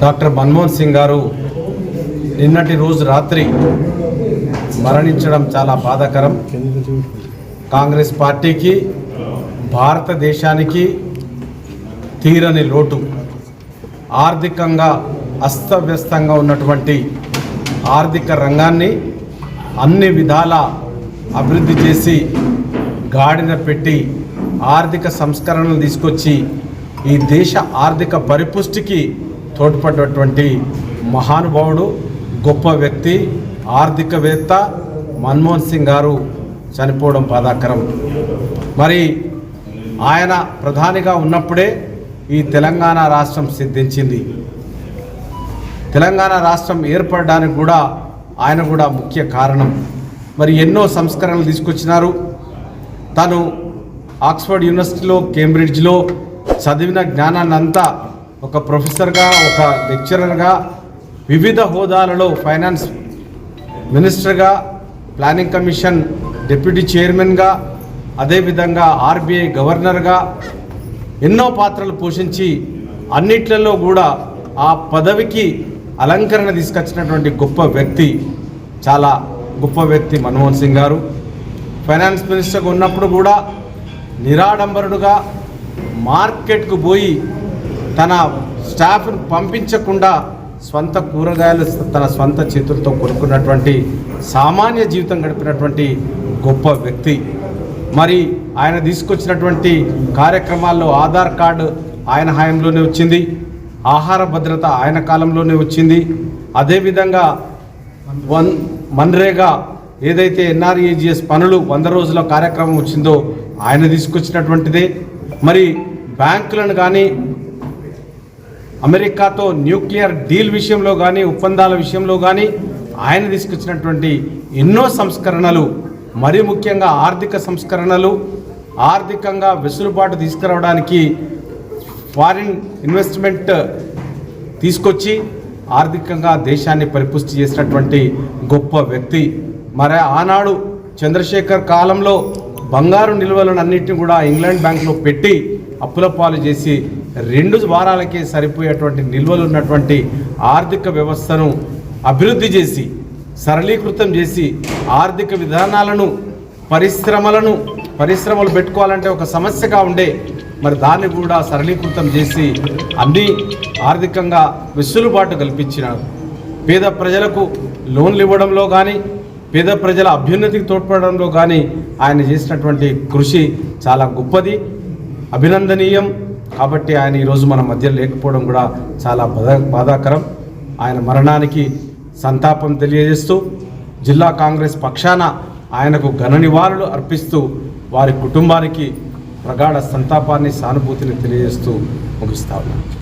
Doctor Manmohan Singh గారు నిన్నటి రోజు రాత్రి మరణించడం చాలా బాధాకరం. కాంగ్రెస్ పార్టీకి భారతదేశానికి తీరని లోటు. ఆర్థికంగా అస్తవ్యస్తంగా ఉన్నటువంటి ఆర్థిక రంగాన్ని అన్ని విధాల అభివృద్ధి చేసి గాడిన పెట్టి ఆర్థిక సంస్కరణలు తీసుకొచ్చి ఈ దేశ ఆర్థిక పరిపుష్టికి తోడ్పడినటువంటి మహానుభావుడు గొప్ప వ్యక్తి ఆర్థికవేత్త మన్మోహన్ సింగ్ గారు చనిపోవడం బాధాకరం. మరి ఆయన ప్రధానిగా ఉన్నప్పుడే ఈ తెలంగాణ రాష్ట్రం సిద్ధించింది. తెలంగాణ రాష్ట్రం ఏర్పడడానికి కూడా ఆయన కూడా ముఖ్య కారణం. మరి ఎన్నో సంస్కరణలు తీసుకొచ్చినారు. తను ఆక్స్ఫర్డ్ యూనివర్సిటీలో కేంబ్రిడ్జ్లో చదివిన జ్ఞానాన్ని అంతా ఒక ప్రొఫెసర్గా ఒక లెక్చరర్గా వివిధ హోదాలలో ఫైనాన్స్ మినిస్టర్గా ప్లానింగ్ కమిషన్ డిప్యూటీ చైర్మన్గా అదేవిధంగా ఆర్బీఐ గవర్నర్గా ఎన్నో పాత్రలు పోషించి అన్నిట్లలో కూడా ఆ పదవికి అలంకరణ తీసుకొచ్చినటువంటి గొప్ప వ్యక్తి చాలా గొప్ప వ్యక్తి మన్మోహన్ సింగ్ గారు. ఫైనాన్స్ మినిస్టర్గా ఉన్నప్పుడు కూడా నిరాడంబరుడుగా మార్కెట్కు పోయి తన స్టాఫ్ను పంపించకుండా స్వంత కూరగాయలు తన స్వంత చేతులతో కొనుక్కున్నటువంటి సామాన్య జీవితం గడిపినటువంటి గొప్ప వ్యక్తి. మరి ఆయన తీసుకొచ్చినటువంటి కార్యక్రమాల్లో ఆధార్ కార్డు ఆయన హయాంలోనే వచ్చింది. ఆహార భద్రత ఆయన కాలంలోనే వచ్చింది. అదేవిధంగా వన్ మన్రేగా ఏదైతే ఎన్ఆర్ఈజిఎస్ పనులు వంద రోజుల కార్యక్రమం వచ్చిందో ఆయన తీసుకొచ్చినటువంటిదే. మరి బ్యాంకులను కానీ అమెరికాతో న్యూక్లియర్ డీల్ విషయంలో కానీ ఒప్పందాల విషయంలో కానీ ఆయన తీసుకొచ్చినటువంటి ఎన్నో సంస్కరణలు మరి ముఖ్యంగా ఆర్థిక సంస్కరణలు ఆర్థికంగా వెసులుబాటు తీసుకురావడానికి ఫారిన్ ఇన్వెస్ట్మెంట్ తీసుకొచ్చి ఆర్థికంగా దేశాన్ని పరిపుష్టి చేసినటువంటి గొప్ప వ్యక్తి. మరి ఆనాడు చంద్రశేఖర్ కాలంలో బంగారు నిల్వలను అన్నింటినీ కూడా ఇంగ్లాండ్ బ్యాంక్లో పెట్టి అప్పుల పాలు చేసి రెండు వారాలకే సరిపోయేటువంటి నిల్వలు ఉన్నటువంటి ఆర్థిక వ్యవస్థను అభివృద్ధి చేసి సరళీకృతం చేసి ఆర్థిక విధానాలను పరిశ్రమలను పరిశ్రమలు పెట్టుకోవాలంటే ఒక సమస్యగా ఉండే మరి దాన్ని కూడా సరళీకృతం చేసి అన్ని ఆర్థికంగా వెసులుబాటు కల్పించినారు. పేద ప్రజలకు లోన్లు ఇవ్వడంలో కానీ పేద ప్రజల అభ్యున్నతికి తోడ్పడడంలో కానీ ఆయన చేసినటువంటి కృషి చాలా గొప్పది అభినందనీయం. కాబట్టి ఆయన ఈరోజు మన మధ్య లేకపోవడం కూడా చాలా బాధ బాధాకరం. ఆయన మరణానికి సంతాపం తెలియజేస్తూ జిల్లా కాంగ్రెస్ పక్షాన ఆయనకు ఘన నివాళులు అర్పిస్తూ వారి కుటుంబానికి ప్రగాఢ సంతాపాన్ని సానుభూతిని తెలియజేస్తూ ముగిస్తా ఉన్నాను